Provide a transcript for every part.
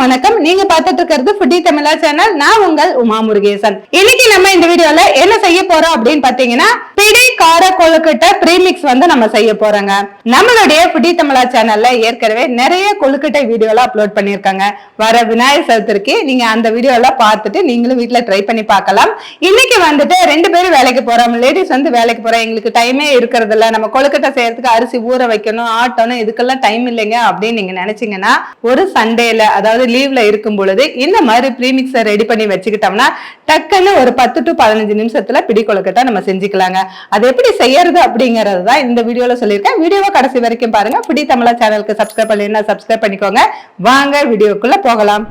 அனைவருக்கும் வணக்கம். நீங்க பார்த்துட்டு இருக்கிறது ஃபுட்டி தமிழா சேனல் நான் உங்கள் உமா முருகேசன். இன்னைக்கு நம்ம இந்த வீடியோல என்ன செய்ய போறோம் அப்படின்னு பாத்தீங்கன்னா பிடி கார கொழுக்கட்டை ப்ரீமிக்ஸ் வந்து நம்ம செய்ய போறோங்க. நம்மளுடைய ஃபுட்டி தமிழா சேனல்ல ஏற்கனவே நிறைய கொழுக்கட்டை வீடியோல அப்லோட் பண்ணிருக்காங்க வர விநாயகர் சதுர்த்திக்கு நீங்க அந்த வீடியோல பார்த்துட்டு நீங்களும் வீட்ல ட்ரை பண்ணி பார்க்கலாம். இன்னைக்கு வந்துட்டு ரெண்டு பேரும் வேலைக்கு போறோம். லேடிஸ் வந்து வேலைக்கு போறோம். எங்களுக்கு டைமே இருக்கிறது இல்ல நம்ம கொழுக்கட்டை செய்யறதுக்கு அரிசி ஊற வைக்கணும் ஆட்டணும். இதுக்கெல்லாம் டைம் இல்லைங்க அப்படின்னு நீங்க நினைச்சீங்கன்னா ஒரு சண்டேல அதாவது லீவ்ல இருக்கும் பொழுது இந்த மாதிரி ப்ரீமிக்ஸை ரெடி பண்ணி வச்சுக்கிட்டோம்னா டக்குன்னு ஒரு பத்து டு பதினஞ்சு நிமிஷத்துல பிடி கொழுக்கட்டை நம்ம செஞ்சுக்கலாங்க. அது எப்படி செய்யறது அப்படிங்கறது தான் இந்த வீடியோல சொல்லியிருக்கேன். வீடியோவை கடைசி வரைக்கும் பாருங்க. பிடி தமிழா சேனலுக்கு சப்ஸ்கிரைப் பண்ணலைன்னா சப்ஸ்கிரைப் பண்ணிக்கோங்க. வாங்க வீடியோக்குள்ள போகலாம்.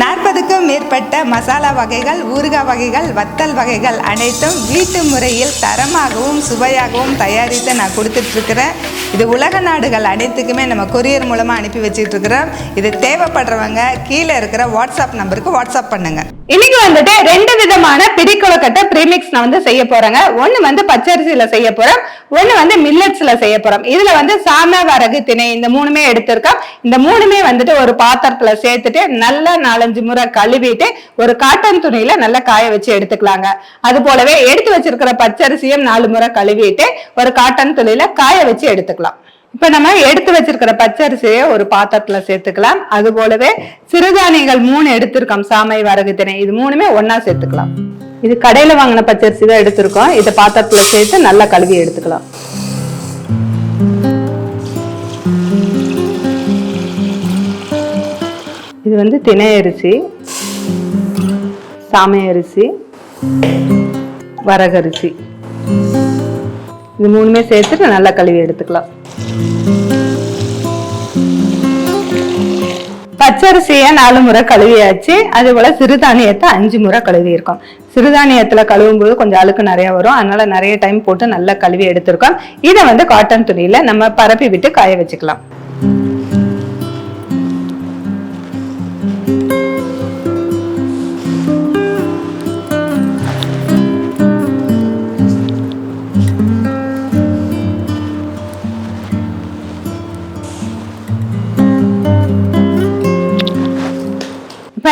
நாற்பதுக்கும் மேற்பட்ட மசாலா வகைகள் ஊறுகாய் வகைகள் வத்தல் வகைகள் அனைத்தும் வீட்டு முறையில் தரமாகவும் சுவையாகவும் தயாரித்து நான் கொடுத்துட்ருக்குறேன். இது உலக நாடுகள் அனைத்துக்குமே நம்ம கொரியர் மூலமாக அனுப்பி வச்சுட்டு இருக்கிறோம் இது தேவைப்படுறவங்க கீழே இருக்கிற வாட்ஸ்அப் நம்பருக்கு வாட்ஸ்அப் பண்ணுங்க. இன்னைக்கு வந்துட்டு ரெண்டு விதமான பிடி கொழுக்கட்டை ப்ரீமிக்ஸ் நான் வந்து செய்ய போறேங்க. ஒன்னு வந்து பச்சரிசியில செய்ய போறோம். ஒன்னு வந்து மில்லட்ஸ்ல செய்ய போறோம். இதுல வந்து சாம வரகு திணை இந்த மூணுமே எடுத்திருக்கோம். இந்த மூணுமே வந்துட்டு ஒரு பாத்திரத்துல சேர்த்துட்டு நல்லா நாலஞ்சு முறை கழுவிட்டு ஒரு காட்டன் துணியில நல்லா காய வச்சு எடுத்துக்கலாங்க. அது போலவே எடுத்து வச்சிருக்கிற பச்சரிசியும் நாலு முறை கழுவிட்டு ஒரு காட்டன் துணியில காய வச்சு எடுத்துக்கலாம். இப்ப நம்ம எடுத்து வச்சிருக்கிற பச்சரிசியை ஒரு பாத்திரத்துல சேர்த்துக்கலாம். அது போலவே சிறுதானியங்கள் மூணு எடுத்திருக்கோம். சாமை வரகு திணை இது மூணுமே ஒன்னா சேர்த்துக்கலாம். இது கடையில வாங்கின பச்சரிசி தான் எடுத்திருக்கோம். இதை பாத்திரத்துல சேர்த்து நல்லா கழுவி எடுத்துக்கலாம். இது வந்து திணை அரிசி சாமை அரிசி வரகரிசி இது மூணுமே சேர்த்துட்டு நல்லா கழுவி எடுத்துக்கலாம். பச்சரிசியை நாலு முறை கழுவியாச்சு. அதே போல சிறுதானியத்தை அஞ்சு முறை கழுவி சிறுதானியத்தில் கழுவும் போது கொஞ்சம் அழுக்கு நிறைய வரும். அதனால நிறைய டைம் போட்டு நல்லா கழுவி எடுத்திருக்கோம். இதை வந்து காட்டன் துணியில நம்ம பரப்பி விட்டு காய வச்சுக்கலாம்.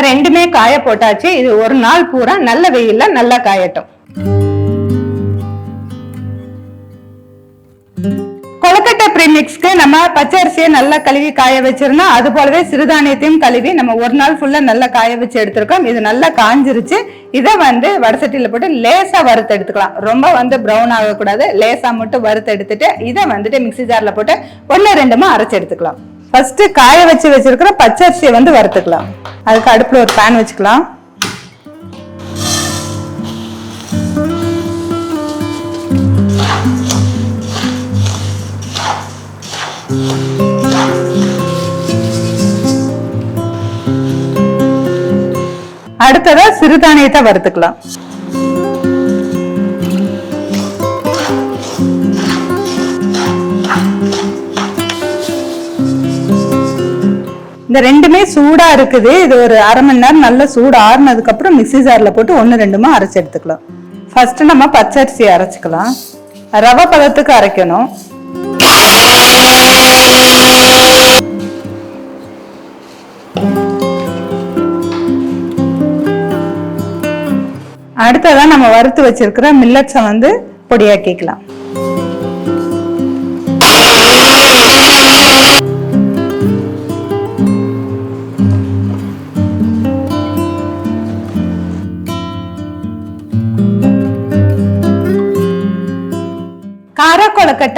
ரெண்டுமே காய போட்டாச்சு. இது ஒரு நாள் பூரா நல்ல வெயில்ல நல்லா காயட்டும். கொழுக்கட்டை ப்ரீமிக்ஸ்க்கு நம்ம பச்சை அரிசியை நல்லா கழுவி காய வச்சிருந்தோம். அது போலவே சிறுதானியத்தையும் கழுவி நம்ம ஒரு நாள் ஃபுல்லா நல்லா காய வச்சு எடுத்திருக்கோம். இது நல்லா காஞ்சிருச்சு. இதை வந்து வடசட்டியில போட்டு லேசா வறுத்து எடுத்துக்கலாம். ரொம்ப வந்து ப்ரௌன் ஆகக்கூடாது. லேசா மட்டும் வறுத்து எடுத்துட்டு இதை வந்துட்டு மிக்ஸி ஜார்ல போட்டு ஒன்னு ரெண்டுமா அரைச்சு எடுத்துக்கலாம். ஃபர்ஸ்ட் காய வச்சு வச்சிருக்கிற பச்சரிசியை வந்து வறுத்துக்கலாம். அதுக்கு அடுப்புல ஒரு பேன் வச்சுக்கலாம். அடுத்ததா சிறுதானியத்தை வறுத்துக்கலாம். இந்த ரெண்டுமே சூடா இருக்குது. இது ஒரு அரை மணி நேரம் நல்ல சூடு ஆறுனதுக்கு அப்புறம் மிக்ஸி ஜார்ல போட்டு ஒன்னு ரெண்டுமா அரைச்சு எடுத்துக்கலாம். ஃபர்ஸ்ட் நம்ம பச்சரிசி அரைச்சுக்கலாம். ரவை பதத்துக்கு அரைக்கணும். அடுத்ததான் நம்ம வறுத்து வச்சிருக்கிற மில்லட்ஸை வந்து பொடியாக்கிக்கலாம்.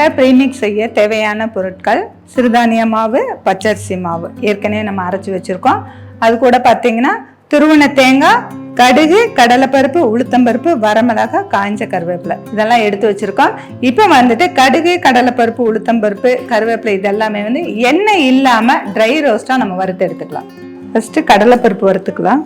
கொழுக்கட்டை ப்ரீமிக்ஸ் செய்ய தேவையான பொருட்கள் சிறுதானிய மாவு பச்சரிசி மாவு. ஏற்கனவே நம்ம அரைச்சி வச்சுருக்கோம். அது கூட பார்த்தீங்கன்னா துருவன தேங்காய் கடுகு கடலைப்பருப்பு உளுத்தம்பருப்பு வரமிளகா காய்ஞ்ச கருவேப்பிலை. இதெல்லாம் எடுத்து வச்சுருக்கோம். இப்போ வந்துட்டு கடுகு கடலைப்பருப்பு உளுத்தம்பருப்பு கருவேப்பிலை இதெல்லாமே வந்து எண்ணெய் இல்லாமல் ட்ரை ரோஸ்ட்டாக நம்ம வறுத்து எடுத்துக்கலாம். ஃபஸ்ட்டு கடலைப்பருப்பு வறுத்துக்கலாம்.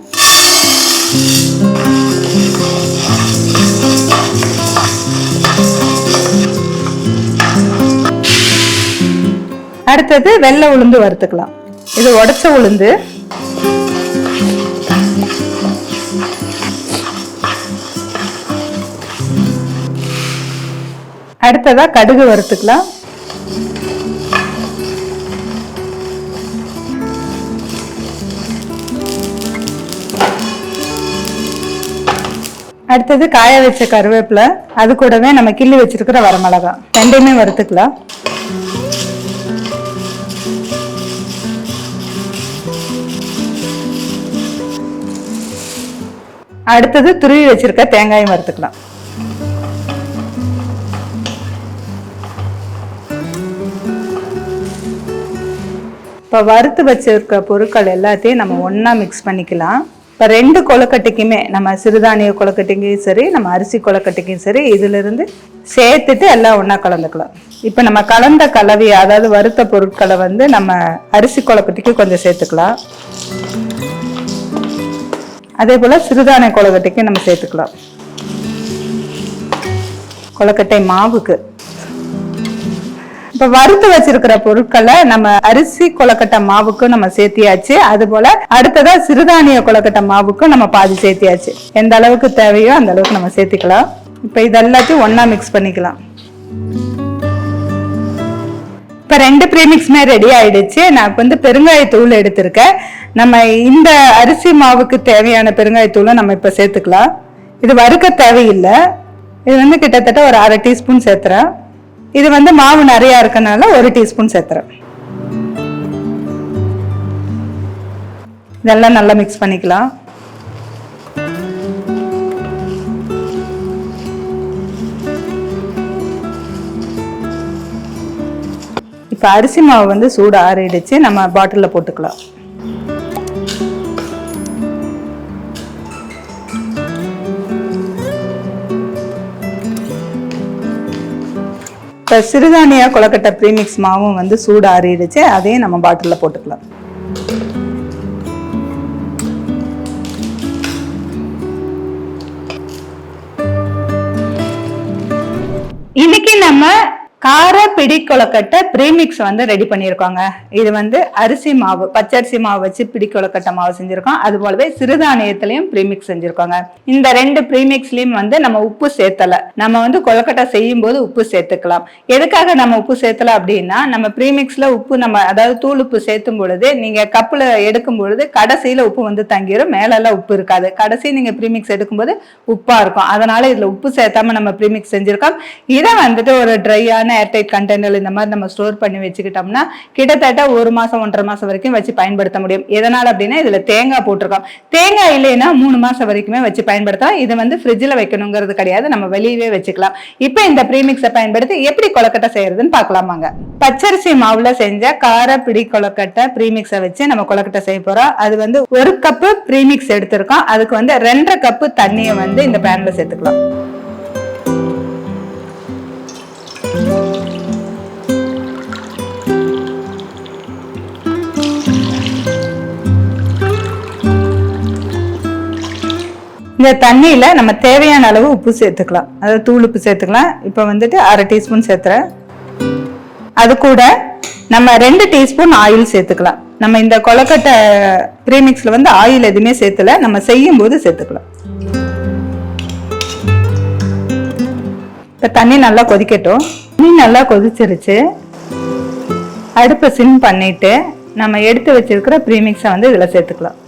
அடுத்தது வெள்ளை உளுந்து வறுத்துக்கலாம். இது உடச்ச உளுந்து. அடுத்ததா கடுகு வறுத்துக்கலாம். அடுத்தது காய வச்ச கருவேப்பில. அது கூடவே நம்ம கிள்ளி வச்சிருக்கிற வரமிளகா ரெண்டையுமே வறுத்துக்கலாம். அடுத்தது துருவி வச்சிருக்க தேங்காயும் வறுத்துக்கலாம் இப்போ வறுத்து வச்சிருக்க பொருட்கள் எல்லாத்தையும் நம்ம ஒன்றா மிக்ஸ் பண்ணிக்கலாம். இப்போ ரெண்டு கொலக்கட்டைக்குமே நம்ம சிறுதானிய கொலக்கட்டைக்கும் சரி நம்ம அரிசி கொலக்கட்டைக்கும் சரி இதிலிருந்து சேர்த்துட்டு எல்லாம் ஒன்றா கலந்துக்கலாம். இப்போ நம்ம கலந்த கலவை அதாவது வறுத்த பொருட்களை வந்து நம்ம அரிசி கொலக்கட்டைக்கு கொஞ்சம் சேர்த்துக்கலாம். அதே போல சிறுதானிய கொழுக்கட்டைக்கு நம்ம சேர்த்துக்கலாம். கொழுக்கட்டை மாவுக்கு. இப்ப வறுத்து வச்சிருக்கிற பொருட்களை நம்ம அரிசி கொலக்கட்டை மாவுக்கும் நம்ம சேர்த்தியாச்சு. அது போல அடுத்ததா சிறுதானிய கொலக்கட்டை மாவுக்கும் நம்ம பாதி சேர்த்தியாச்சு. எந்த அளவுக்கு தேவையோ அந்த அளவுக்கு நம்ம சேர்த்துக்கலாம். இப்ப இதெல்லாத்தையும் ஒன்னா மிக்ஸ் பண்ணிக்கலாம். இப்போ ரெண்டு ப்ரீமிக்ஸுமே ரெடி ஆயிடுச்சு. நான் இப்போ வந்து பெருங்காயத்தூள் எடுத்திருக்கேன். நம்ம இந்த அரிசி மாவுக்கு தேவையான பெருங்காயத்தூளை நம்ம இப்போ சேர்த்துக்கலாம். இது வறுக்க தேவையில்லை. இது வந்து கிட்டத்தட்ட ஒரு அரை டீஸ்பூன் சேர்த்துறேன். இது வந்து மாவு நிறையா இருக்கனால ஒரு டீஸ்பூன் சேர்த்துறேன். இதெல்லாம் நல்லா மிக்ஸ் பண்ணிக்கலாம். இப்போ அரிசி மாவு வந்து சூடு ஆறிடுச்சு. நம்ம பாட்டிலில் போட்டுக்கலாம். இப்போ சிறுதானிய கொலக்கட்டை ப்ரீமிக்ஸ் மாவும் வந்து சூடு ஆறிடுச்சு. அதையும் நம்ம பாட்டிலில் போட்டுக்கலாம். இன்னைக்கு நம்ம கார பிடி கொலக்கட்டை ப்ரீமிக்ஸ் வந்து ரெடி பண்ணியிருக்கோங்க. இது வந்து அரிசி மாவு பச்சரிசி மாவு வச்சு பிடி கொலக்கட்டை மாவு செஞ்சுருக்கோம். அது போலவே சிறுதானியத்திலையும் ப்ரீமிக்ஸ் செஞ்சுருக்கோங்க. இந்த ரெண்டு ப்ரீமிக்ஸ்லையும் வந்து நம்ம உப்பு சேர்த்தல. நம்ம வந்து கொலக்கட்டை செய்யும் போது உப்பு சேர்த்துக்கலாம். எதுக்காக நம்ம உப்பு சேர்த்தல அப்படின்னா நம்ம ப்ரீமிக்ஸில் உப்பு நம்ம அதாவது தூள் உப்பு சேர்த்தும் பொழுது நீங்கள் கப்பில் எடுக்கும் பொழுது கடைசியில் உப்பு வந்து தங்கிரும். மேலெல்லாம் உப்பு இருக்காது. கடைசி நீங்கள் ப்ரீமிக்ஸ் எடுக்கும்போது உப்பாக இருக்கும். அதனால் இதில் உப்பு சேர்த்தாம நம்ம ப்ரீமிக்ஸ் செஞ்சுருக்கோம். இதை வந்துட்டு ஒரு ட்ரையான ஏர்டைட் கண்டெய்னர் இந்த மாதிரி நம்ம ஸ்டோர் பண்ணி வச்சுக்கிட்டோம்னா கிட்டத்தட்ட ஒரு மாசம் ஒன்றரை மாசம் வரைக்கும் வச்சு பயன்படுத்த முடியும். எதனால அப்படின்னா இதுல தேங்காய் போட்டிருக்கோம். தேங்காய் இல்லைன்னா மூணு மாசம் வரைக்குமே வச்சு பயன்படுத்தலாம். இது வந்து ஃப்ரிட்ஜில் வைக்கணுங்கிறது கிடையாது. நம்ம வெளியவே வச்சுக்கலாம். இப்போ இந்த ப்ரீமிக்ஸை பயன்படுத்தி எப்படி கொலக்கட்டை செய்யறதுன்னு பார்க்கலாமாங்க பச்சரிசி மாவுல செஞ்ச கார பிடி கொலக்கட்டை ப்ரீமிக்ஸை வச்சு நம்ம கொலக்கட்டை செய்ய போறோம். அது வந்து ஒரு கப்பு ப்ரீமிக்ஸ் எடுத்திருக்கோம். அதுக்கு வந்து ரெண்டரை கப்பு தண்ணியை வந்து இந்த பேனில் சேர்த்துக்கலாம். இந்த தண்ணியில் நம்ம தேவையான அளவு உப்பு சேர்த்துக்கலாம். அதாவது தூள் உப்பு சேர்த்துக்கலாம். இப்போ வந்துட்டு அரை டீஸ்பூன் சேர்த்துறேன். அது கூட நம்ம ரெண்டு டீஸ்பூன் ஆயில் சேர்த்துக்கலாம். நம்ம இந்த கொலக்கட்டை ப்ரீமிக்ஸில் வந்து ஆயில் எதுவுமே சேர்த்துல நம்ம செய்யும் போது சேர்த்துக்கலாம். இப்போ தண்ணி நல்லா கொதிக்கட்டும். தண்ணி நல்லா கொதிச்சிருச்சு. அடுப்பை சிம் பண்ணிட்டு நம்ம எடுத்து வச்சிருக்கிற ப்ரீமிக்ஸை வந்து இதில் சேர்த்துக்கலாம்.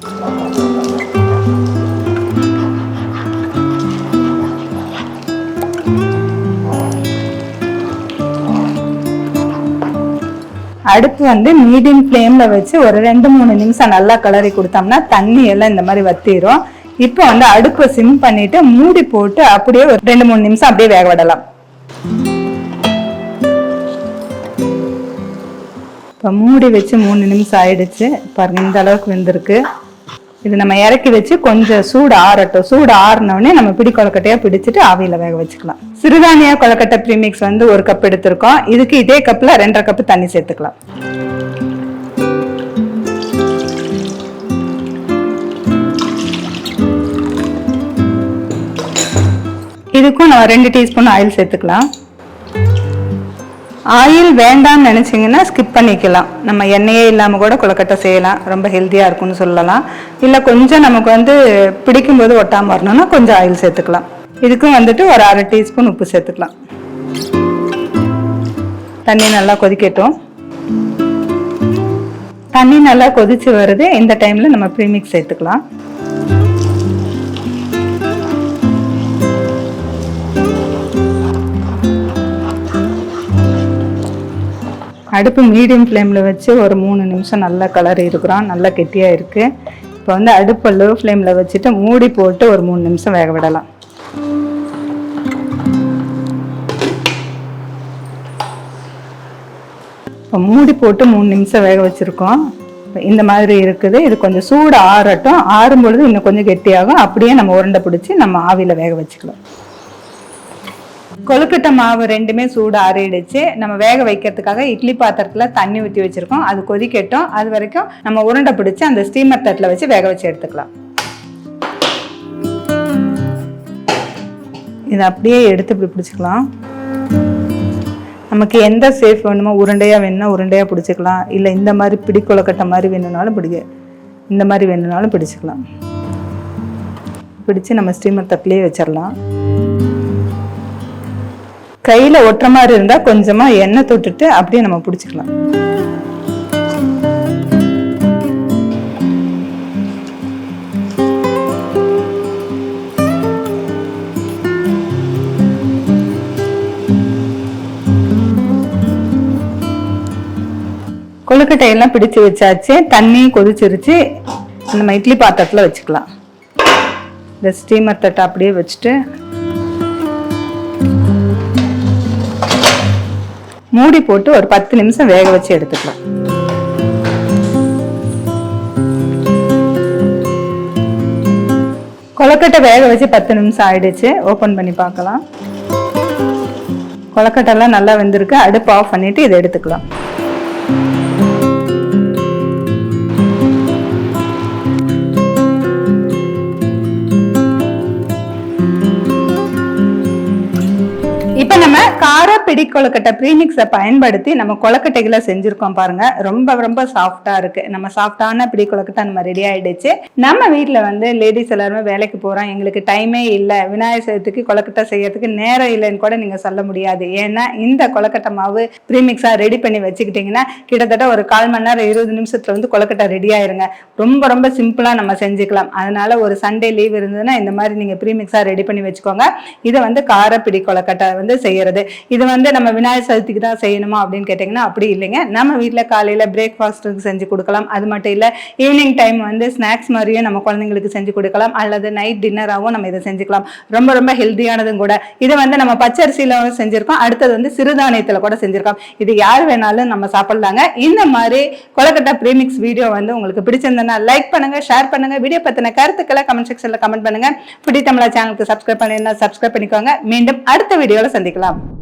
அடுத்து வந்து மீடியம் ஃப்ளேமில் வச்சு ஒரு ரெண்டு மூணு நிமிஷம் நல்லா கலரி கொடுத்தோம்னா தண்ணி எல்லாம் இந்த மாதிரி வத்திரும். இப்போ வந்து அடுப்பை சிம் பண்ணிட்டு மூடி போட்டு அப்படியே ஒரு ரெண்டு மூணு நிமிஷம் அப்படியே வேக விடலாம். இப்போ மூடி வச்சு மூணு நிமிஷம் ஆயிடுச்சு. பாருங்க இந்த அளவுக்கு வெந்திருக்கு. இது நம்ம இறக்கி வச்சு கொஞ்சம் சூடு ஆறட்டும். சூடு ஆறினோடனே நம்ம பிடி கொலக்கட்டையா பிடிச்சிட்டு ஆவியில் வேக வச்சுக்கலாம். சிறுதானிய கொலக்கட்டை ப்ரீமிக்ஸ் வந்து ஒரு கப் எடுத்திருக்கோம். இதுக்கு இதே கப்பில் ரெண்டரை கப்பு தண்ணி சேர்த்துக்கலாம். இதுக்கும் நம்ம ரெண்டு டீஸ்பூன் ஆயில் சேர்த்துக்கலாம். ஆயில் வேண்டாம்னு நினச்சிங்கன்னா ஸ்கிப் பண்ணிக்கலாம். நம்ம எண்ணெயே இல்லாமல் கூட கொலக்கட்டை செய்யலாம். ரொம்ப ஹெல்த்தியாக இருக்கும்னு சொல்லலாம். இல்லை கொஞ்சம் நமக்கு வந்து பிடிக்கும்போது ஒட்டாமல் வரணும்னா கொஞ்சம் ஆயில் சேர்த்துக்கலாம். இதுக்கும் வந்துட்டு ஒரு அரை டீஸ்பூன் உப்பு சேர்த்துக்கலாம். தண்ணி நல்லா கொதிக்கட்டும். தண்ணி நல்லா கொதிச்சு வருது. இந்த டைமில் நம்ம ப்ரீமிக்ஸ் சேர்த்துக்கலாம். அடுப்பு மீடியம் ஃப்ளேமில் வச்சு ஒரு மூணு நிமிஷம் நல்லா கலர் இருக்கிறோம் நல்லா கெட்டியாக இருக்குது இப்போ வந்து அடுப்பை லோ ஃப்ளேமில் வச்சுட்டு மூடி போட்டு ஒரு மூணு நிமிஷம் வேக விடலாம். இப்போ மூடி போட்டு மூணு நிமிஷம் வேக வச்சுருக்கோம். இந்த மாதிரி இருக்குது. இது கொஞ்சம் சூடு ஆறட்டும். ஆறும் பொழுது இன்னும் கொஞ்சம் கெட்டியாகும். அப்படியே நம்ம உருண்டை பிடிச்சி நம்ம ஆவியில் வேக வச்சுக்கலாம். கொழுக்கட்டை மாவு ரெண்டுமே சூடு ஆறிடுச்சு. நம்ம வேக வைக்கிறதுக்காக இட்லி பாத்திரத்தில் தண்ணி ஊற்றி வச்சுருக்கோம். அது கொதிக்கட்டும். அது வரைக்கும் நம்ம உருண்டை பிடிச்சி அந்த ஸ்டீமர் தட்டில் வச்சு வேக வச்சு எடுத்துக்கலாம். இதை அப்படியே எடுத்து இப்படி பிடிச்சிக்கலாம். நமக்கு எந்த சேஃப் வேணுமோ உருண்டையாக வேணும்னா உருண்டையாக பிடிச்சிக்கலாம். இல்லை இந்த மாதிரி பிடி கொழுக்கட்டை மாதிரி வேணும்னாலும் பிடிக்க இந்த மாதிரி வேணும்னாலும் பிடிச்சிக்கலாம். பிடிச்சு நம்ம ஸ்டீமர் தட்டிலே வச்சிடலாம். கையில் ஒட்டுற மாதிரி இருந்தால் கொஞ்சமாக எண்ணெய் தொட்டுட்டு அப்படியே நம்ம பிடிச்சிக்கலாம். கொழுக்கட்டையெல்லாம் பிடிச்சு வச்சாச்சு. தண்ணி கொதிச்சிருச்சு. நம்ம இட்லி பாத்திரத்தில் வச்சுக்கலாம். இந்த ஸ்டீமர் தட்டை அப்படியே வச்சுட்டு மூடி போட்டு ஒரு பத்து நிமிஷம் வேக வச்சு எடுத்துக்கலாம். கொழுக்கட்டை வேக வச்சு பத்து நிமிஷம் ஆயிடுச்சு. ஓப்பன் பண்ணி பார்க்கலாம். கொழுக்கட்டைலாம் நல்லா வெந்திருக்கு. அடுப்பு ஆஃப் பண்ணிட்டு இதை எடுத்துக்கலாம். கார பிடி கொழுக்கட்டை ப்ரீமிக்ஸை பயன்படுத்தி நம்ம கொழுக்கட்டைகளை செஞ்சுருக்கோம் பாருங்க. ரொம்ப ரொம்ப சாஃப்டாக இருக்கு. நம்ம சாஃப்டான பிடி கொழுக்கட்டை நம்ம ரெடி ஆயிடுச்சு. நம்ம வீட்டில் வந்து லேடிஸ் எல்லாருமே வேலைக்கு போகிறோம் எங்களுக்கு டைமே இல்லை. விநாயகர் சதுர்த்திக்கு கொழுக்கட்டை செய்யறதுக்கு நேரம் இல்லைன்னு கூட நீங்கள் சொல்ல முடியாது. ஏன்னா இந்த கொழுக்கட்டை மாவு ப்ரீமிக்ஸாக ரெடி பண்ணி வச்சுக்கிட்டிங்கன்னா கிட்டத்தட்ட ஒரு கால் மணி நேரம் இருபது நிமிஷத்தில் வந்து கொழுக்கட்டை ரெடி ஆயிருங்க. ரொம்ப ரொம்ப சிம்பிளாக நம்ம செஞ்சுக்கலாம். அதனால ஒரு சண்டே லீவ் இருந்ததுன்னா இந்த மாதிரி நீங்கள் ப்ரீமிக்ஸாக ரெடி பண்ணி வச்சுக்கோங்க. இதை வந்து காரப்பிடி கொழுக்கட்டை வந்து செய்யறது. இது வந்து நம்ம விநாயகர் சதுர்த்திக்கு தான் செய்யணுமா அப்படின்னு கேட்டிங்கன்னா அப்படி இல்லைங்க. நம்ம வீட்டில் காலையில் பிரேக்ஃபாஸ்ட்டுக்கு செஞ்சு கொடுக்கலாம். அது மட்டும் இல்லை ஈவினிங் டைம் வந்து ஸ்நாக்ஸ் மாதிரியும் நம்ம குழந்தைங்களுக்கு செஞ்சு கொடுக்கலாம். அல்லது நைட் டின்னராகவும் நம்ம இதை செஞ்சுக்கலாம். ரொம்ப ரொம்ப ஹெல்த்தியானதும் கூட. இதை வந்து நம்ம பச்சரிசியில் செஞ்சுருக்கோம். அடுத்தது வந்து சிறுதானியத்தில் கூட செஞ்சுருக்கோம் இது யார் வேணாலும் நம்ம சாப்பிட்லாங்க. இந்த மாதிரி கொலக்கட்டை ப்ரீமிக்ஸ் வீடியோ வந்து உங்களுக்கு பிடிச்சிருந்தனா லைக் பண்ணுங்கள் ஷேர் பண்ணுங்கள் வீடியோ பற்றின கருத்துக்களை கமெண்ட் செக்ஷனில் கமெண்ட் பண்ணுங்க. பிடி தமிழா சேனலுக்கு சப்ஸ்கிரைப் பண்ணிருந்தா சப்ஸ்கிரைப் பண்ணிக்கோங்க. மீண்டும் அடுத்த வீடியோவில் சந்திக்கலாம்.